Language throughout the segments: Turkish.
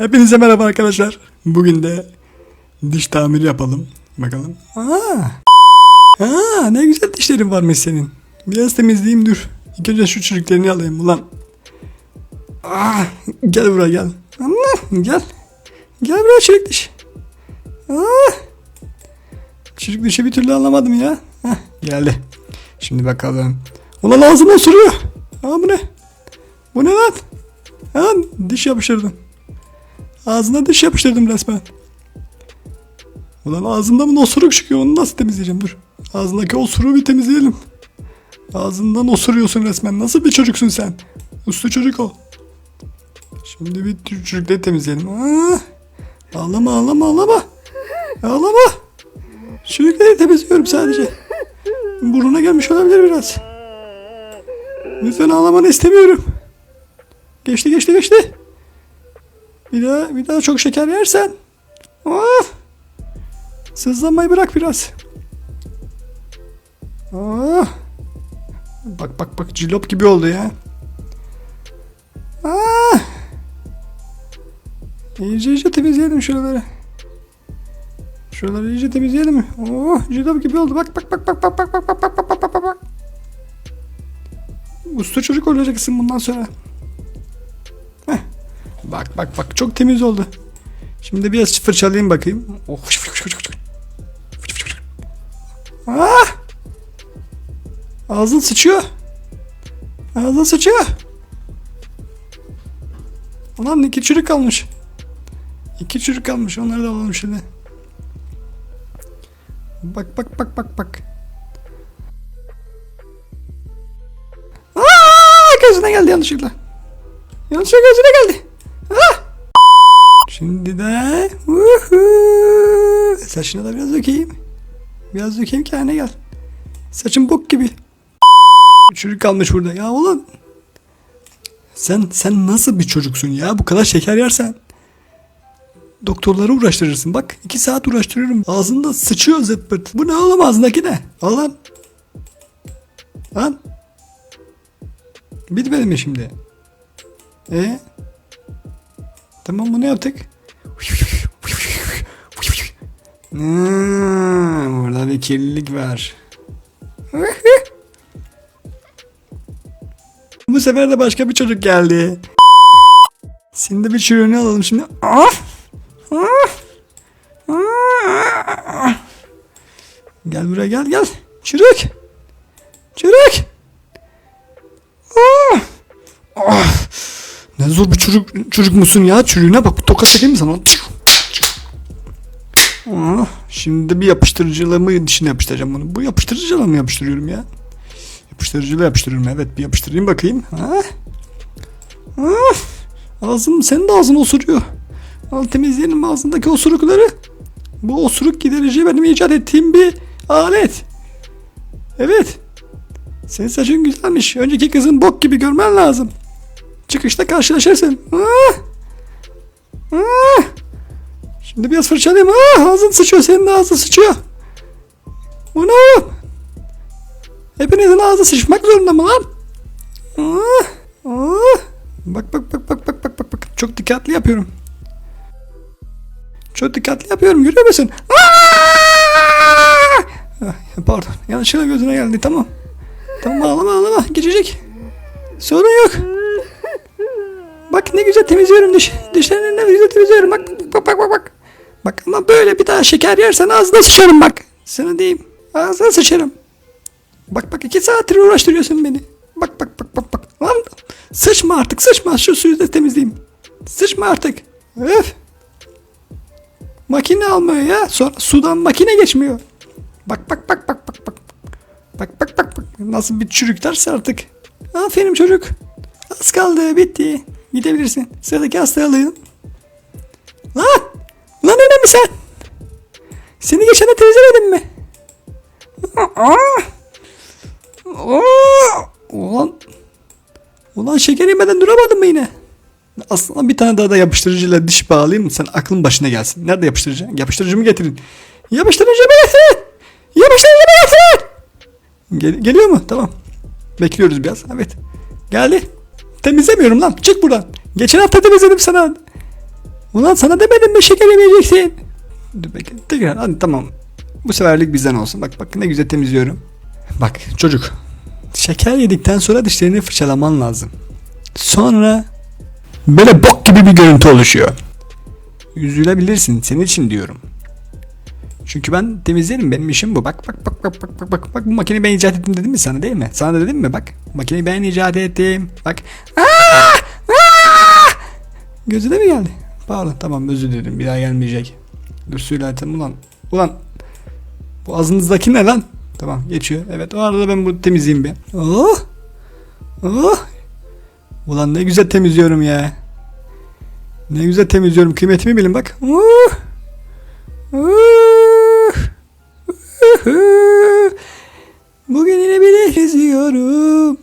Hepinize merhaba arkadaşlar. Bugün de diş tamiri yapalım. Bakalım. Aa, aa ne güzel dişlerin varmış senin. Biraz temizleyeyim dur. İlk önce şu çürüklerini alayım ulan. Aa, gel buraya gel. Allah, gel. Gel buraya çürük diş. Aa, çürük dişi bir türlü anlamadım ya. Heh, geldi. Şimdi bakalım. Ulan ağzıma osuruyor. Aa bu ne? Bu ne lan? Ha, diş yapıştırdım. Ağzına diş yapıştırdım resmen. Ulan ağzımdan bu osuruk çıkıyor onu nasıl temizleyeceğim dur. Ağzındaki osuruğu bir temizleyelim. Ağzından osuruyorsun resmen. Nasıl bir çocuksun sen? Uslu çocuk ol. Şimdi bir çocukları temizleyelim. Aa, ağlama ağlama ağlama. Ağlama. Çocukları temizliyorum sadece. Burnuna gelmiş olabilir biraz. Lütfen ağlamanı istemiyorum. Geçti geçti geçti. Bir daha bir daha çok şeker yersen. Of. Sızlanmayı bırak biraz. Ah. Bak bak bak cillop gibi oldu ya. Ah. İyice iyice temizleyelim şuraları. Şuraları iyice temizleyelim mi? Oh cillop gibi oldu. Bak bak bak bak bak bak bak bak bak bak bak bak. Usta çocuk olacaksın bundan sonra. Bak bak bak çok temiz oldu. Şimdi biraz fırçalayayım bakayım. Oh. Ah! Ağzın sıçıyor. Ağzın sıçıyor. Ulan iki çürük kalmış. İki çürük kalmış. Onları da alalım şimdi. Bak bak bak bak bak. Aa, gözüne geldi yanlışlıkla. Yanlışlıkla gözüne geldi. Şimdi de Uhu. saçına da biraz dökeyim. Biraz dökeyim ki haline gel. Saçın bok gibi. Çürük kalmış burada. Ya oğlum. Sen sen nasıl bir çocuksun ya? Bu kadar şeker yersen. Doktorları uğraştırırsın. Bak iki saat uğraştırıyorum. Ağzında sıçıyor zırt pırt. Bu ne oğlum ağzındaki ne? Al lan. Lan. Bitmedi mi şimdi? E? Tamam bunu yaptık. Hmm, burada bir kirlilik var. Bu sefer de başka bir çocuk geldi. Şimdi bir çürüğünü alalım şimdi. Ah! Gel buraya gel gel. Çürük. Çürük. Ah! Ah! Ne zor bir çocuk çocuk musun ya? Çürüğüne bak. Tokat edeyim mi sana? Ah, şimdi bir yapıştırıcılığımı dişine yapıştıracağım bunu. Bu yapıştırıcıyla mı yapıştırıyorum ya? Yapıştırıcıyla yapıştırıyorum. Evet bir yapıştırayım bakayım. Ha? Ah, ağzım senin de ağzın osuruyor. Al temizleyelim ağzındaki osurukları. Bu osuruk giderici benim icat ettiğim bir alet. Evet. Senin saçın güzelmiş. Önceki kızın bok gibi görmen lazım. Çıkışta karşılaşırsın. Ah! Ah! Şimdi biraz fırçalayayım. Ah, ağzın sıçıyor. Senin de ağzın sıçıyor. Bu ne oğlum? Hepinizin ağzı sıçmak zorunda mı lan? Ah, ah. Bak bak bak bak bak bak bak bak. Çok dikkatli yapıyorum. Çok dikkatli yapıyorum. Görüyor musun? Ah! Ah, Pardon. Yanlışlıkla gözüne geldi. Tamam. Tamam ağlama ağlama. Geçecek. Sorun yok. Bak ne güzel temizliyorum diş. Dişlerini ne güzel temizliyorum. Bak bak bak bak bak. Bak ama böyle bir daha şeker yersen ağzına sıçarım bak. Sana diyeyim. Ağzına sıçarım. Bak bak iki saattir uğraştırıyorsun beni. Bak bak bak bak bak. Lan sıçma artık sıçma. Şu suyu da temizleyeyim. Sıçma artık. Öf. Makine almıyor ya. Sonra sudan makine geçmiyor. Bak bak bak bak bak bak. Bak bak bak bak. Nasıl bir çürük derse artık. Aferin çocuk. Az kaldı bitti. Gidebilirsin. Sıradaki hastayı alayım. Lan! Lan önemli sen? Seni geçen de temizlemedim mi? Aa! Aa! Ulan Ulan şeker yemeden duramadın mı yine? Aslında bir tane daha da yapıştırıcıyla diş bağlayayım sen aklın başına gelsin. Nerede yapıştırıcı? Yapıştırıcımı getirin. Yapıştırıcımı getirin. Yapıştırıcımı getirin. Gel- geliyor mu? Tamam. Bekliyoruz biraz. Evet. Geldi. Temizlemiyorum lan. Çık buradan. Geçen hafta temizledim sana. Ulan sana demedim mi şeker yemeyeceksin. Dur bekle. Tekrar hadi tamam. Bu seferlik bizden olsun. Bak bak ne güzel temizliyorum. Bak çocuk. Şeker yedikten sonra dişlerini fırçalaman lazım. Sonra böyle bok gibi bir görüntü oluşuyor. Üzülebilirsin. Senin için diyorum. Çünkü ben temizlerim. Benim işim bu. Bak bak bak bak bak bak bak. Bak bu makineyi ben icat ettim dedim mi sana değil mi? Sana da dedim mi? Bak makineyi ben icat ettim. Bak. Aa! Aa! Gözüne mi geldi? Pardon tamam özür dilerim. Bir daha gelmeyecek. Dur suyla atalım ulan. Ulan. Bu ağzınızdaki ne lan? Tamam geçiyor. Evet o arada ben bunu temizleyeyim bir. Oh. Oh. Ulan ne güzel temizliyorum ya. Ne güzel temizliyorum. Kıymetimi bilin bak. Uh. Uh. Bugün yine bir geziyorum.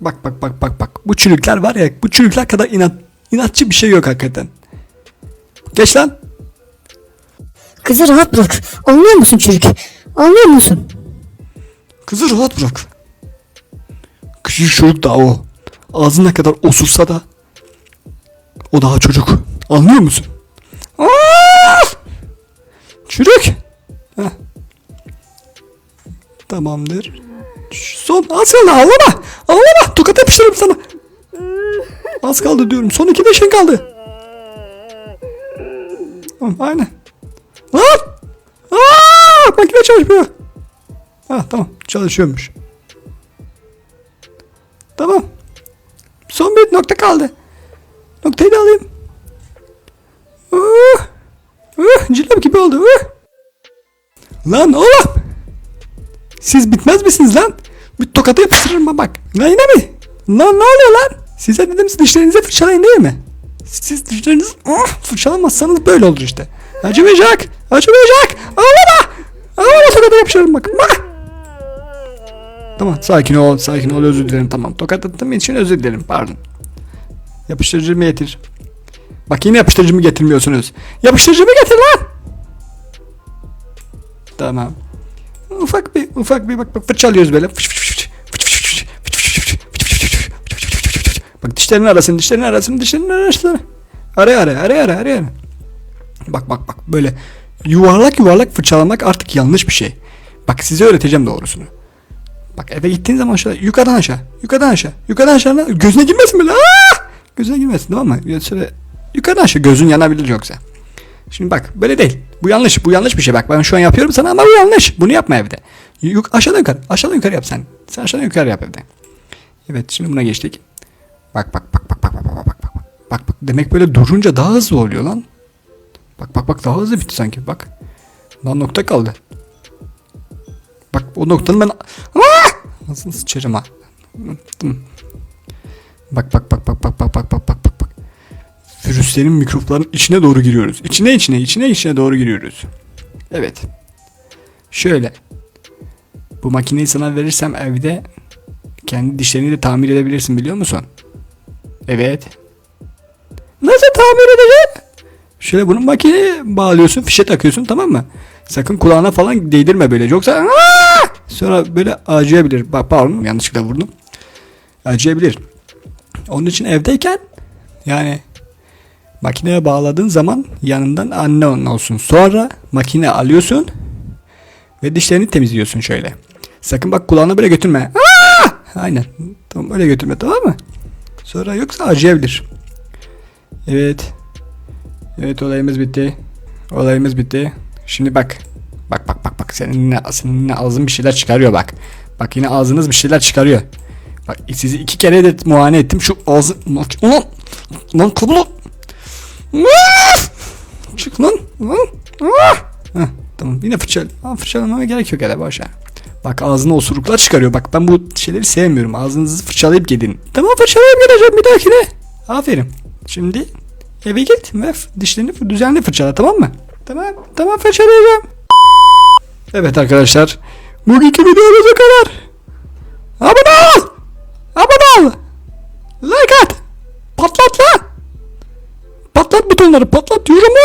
Bak bak bak bak bak. Bu çürükler var ya bu çürükler kadar inat, inatçı bir şey yok hakikaten. Geç lan. Kızı rahat bırak. Anlıyor musun çocuk? Anlıyor musun? Kızı rahat bırak. Küçük çocuk da o. Ağzına kadar osursa da o daha çocuk. Anlıyor musun? Çürük. Heh. Tamamdır. Son az kaldı ağlama. Ağlama. Tokat yapıştırırım sana. Az kaldı diyorum. Son iki beşin kaldı. Tamam aynen. Lan! Aa! Makine çalışmıyor. Ha tamam çalışıyormuş. Tamam. Son bir nokta kaldı. Noktayı da alayım. Cilep gibi oldu. Lan oğlum. Siz bitmez misiniz lan? Bir tokatı yapıştırırım bak. Lan yine mi? Lan ne oluyor lan? Size dedim siz dişlerinizi fırçalayın değil mi? Siz dişlerinizi uh, fırçalamazsanız böyle olur işte. Acımayacak. Acımayacak. Ağlama. Ağlama tokatı yapıştırırım bak. Bak. Tamam sakin ol sakin ol özür dilerim tamam tokat attığım için özür dilerim pardon. Yapıştırıcımı getir. Bak yine yapıştırıcımı getirmiyorsunuz. Yapıştırıcımı getir lan. Tamam. Ufak bir ufak bir bak bak fırçalıyoruz böyle. Fıç fıç. Bak dişlerin arasını dişlerin arasını dişlerin arasını. Araya araya araya araya araya. Bak bak bak böyle yuvarlak yuvarlak fırçalamak artık yanlış bir şey. Bak size öğreteceğim doğrusunu. Bak eve gittiğin zaman şöyle yukarıdan aşağı, yukarıdan aşağı, yukarıdan aşağı gözüne girmesin böyle. Aa! Gözüne girmesin tamam mı? Şöyle yukarıdan aşağı gözün yanabilir yoksa. Şimdi bak böyle değil. Bu yanlış. Bu yanlış bir şey. Bak ben şu an yapıyorum sana ama bu yanlış. Bunu yapma evde. Yuk aşağıdan yukarı. Aşağıdan yukarı yap sen. Sen aşağıdan yukarı yap evde. Evet şimdi buna geçtik. Bak bak bak bak bak bak bak bak bak. Bak bak demek böyle durunca daha hızlı oluyor lan. Bak bak bak daha hızlı bitti sanki bak. Lan nokta kaldı. Bak o noktanın ben... Aa! Nasıl sıçarım ha. Bak bak bak bak bak bak bak bak bak bak. Virüslerin mikropların içine doğru giriyoruz. İçine içine içine içine doğru giriyoruz. Evet. Şöyle. Bu makineyi sana verirsem evde kendi dişlerini de tamir edebilirsin biliyor musun? Evet. Nasıl tamir edeceğim? Şöyle bunu makineye bağlıyorsun, fişe takıyorsun tamam mı? Sakın kulağına falan değdirme böyle yoksa Aa! sonra böyle acıyabilir. Bak pardon yanlışlıkla vurdum. Acıyabilir. Onun için evdeyken yani makineye bağladığın zaman yanından onun olsun. Sonra makine alıyorsun ve dişlerini temizliyorsun şöyle. Sakın bak kulağına böyle götürme. Aa! Aynen. Tamam öyle götürme tamam mı? Sonra yoksa acıyabilir. Evet. Evet olayımız bitti. Olayımız bitti. Şimdi bak. Bak bak bak bak senin yine, senin yine ağzın bir şeyler çıkarıyor bak. Bak yine ağzınız bir şeyler çıkarıyor. Bak sizi iki kere de muayene ettim. Şu ağzı... Ulan! Lan kabul Çık lan. Lan. Heh, tamam yine fırçal. Ha, fırçalamama gerek yok hele boşa. Bak ağzına osuruklar çıkarıyor. Bak ben bu şeyleri sevmiyorum. Ağzınızı fırçalayıp gidin. Tamam fırçalayıp gideceğim bir dahakine. Aferin. Şimdi eve git ve dişlerini düzenli fırçala tamam mı? Tamam. Tamam fırçalayacağım. Evet arkadaşlar. Bugünkü videomuz bu kadar. bombaları patlatıyorum.